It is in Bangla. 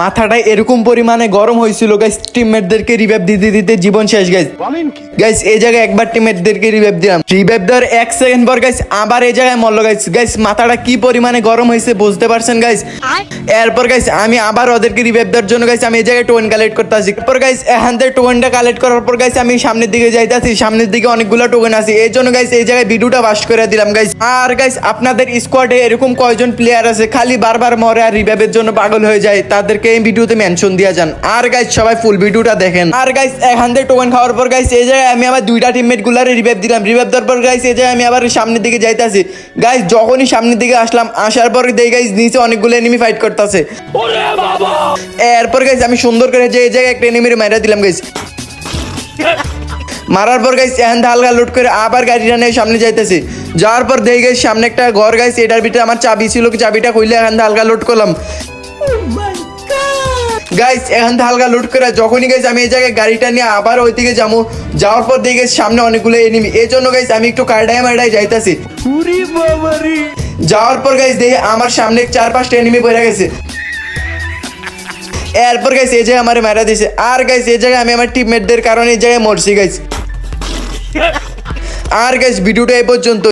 মাথাটা এরকম পরিমাণে গরম হয়েছিল গাইস টিমমেটদেরকে রিভাইভ দিতে দিতে জীবন শেষ গাইস গাইস এই জায়গায় একবার টিমমেটদেরকে রিভাইভ দিলাম। রিভাইভ দেওয়ার এক সেকেন্ড পর গাইস আবার এই জায়গায় মরলো গাইস গাইস মাথাটা কি পরিমাণে গরম হয়েছে বুঝতে পারছেন গাইস এরপর গাইস আমি আবার ওদেরকে রিভাইভ দেওয়ার জন্য গাইস আমি এই জায়গায় টোয়েন কালেক্ট করতে আসি এরপর গাইস এখান থেকে টোয়েনটা কালেক্ট করার পর গাইস আমি সামনের দিকে যাইতেছি সামনের দিকে অনেকগুলো টোকেন আছে। এই জন্য গাইস এই জায়গায় ভিডিওটা বাস করে দিলাম গাইস আর গাইস আপনাদের স্কোয়াডে এরকম কয়জন প্লেয়ার আছে খালি বারবার মরে আর রিভাইভের জন্য পাগল হয়ে যায় তাদেরকে এই ভিডিওতে মেনশন দিয়ে যান। আর গাইস সবাই ফুল ভিডিওটা দেখেন। আর গাইস এখান থেকে টোকেন খাওয়ার পর গাইস এই জায়গায় আমি আবার দুইটা টিমমেট গুলারে রিভাইভ দিলাম। রিভাইভ দেওয়ার পর গাইস এই জায়গায় আমি আবার সামনের দিকে যাইতাছি। গাইস যখনই সামনের দিকে আসলাম আসার পর দেই গাইস নিচে অনেকগুলো এনিমি ফাইট করতেছে। এরপর গাইস আমি সুন্দর করে যে এই জায়গায় একটা এনিমির মাইরা দিলাম গাইস মারার পর গাইস এখান থেকে হালকা লুট করে আবার গাড়িটা নিয়ে সামনে যাইতেছি। যাওয়ার পর দেখে গাইস সামনে একটা ঘর গাইস এটার ভিতরে আমার চাবি ছিল চাবিটা খুললে এখান থেকে হালকা লুট করলাম। গাইস এখান থেকে হালকা লুট করে যখনই গাইস আমি এই জায়গায় গাড়িটা নিয়ে আবার ওই দিকে যাব যাওয়ার পর দেখে সামনে অনেকগুলো এনিমি এই জন্য গাইস আমি একটু কারডায় মারডায় যাইতাছি। যাওয়ার পর গাইস দেখে আমার সামনে চার পাঁচটা এনিমি পড়ে গেছে। এরপর গাইস এই জায়গায় আমার মারা দিছে। আর গাইস এই জায়গায় আমি আমার টিমমেটদের কারণে এই জায়গায় মরছি গাইস আর গাইস ভিডিওটা এই পর্যন্ত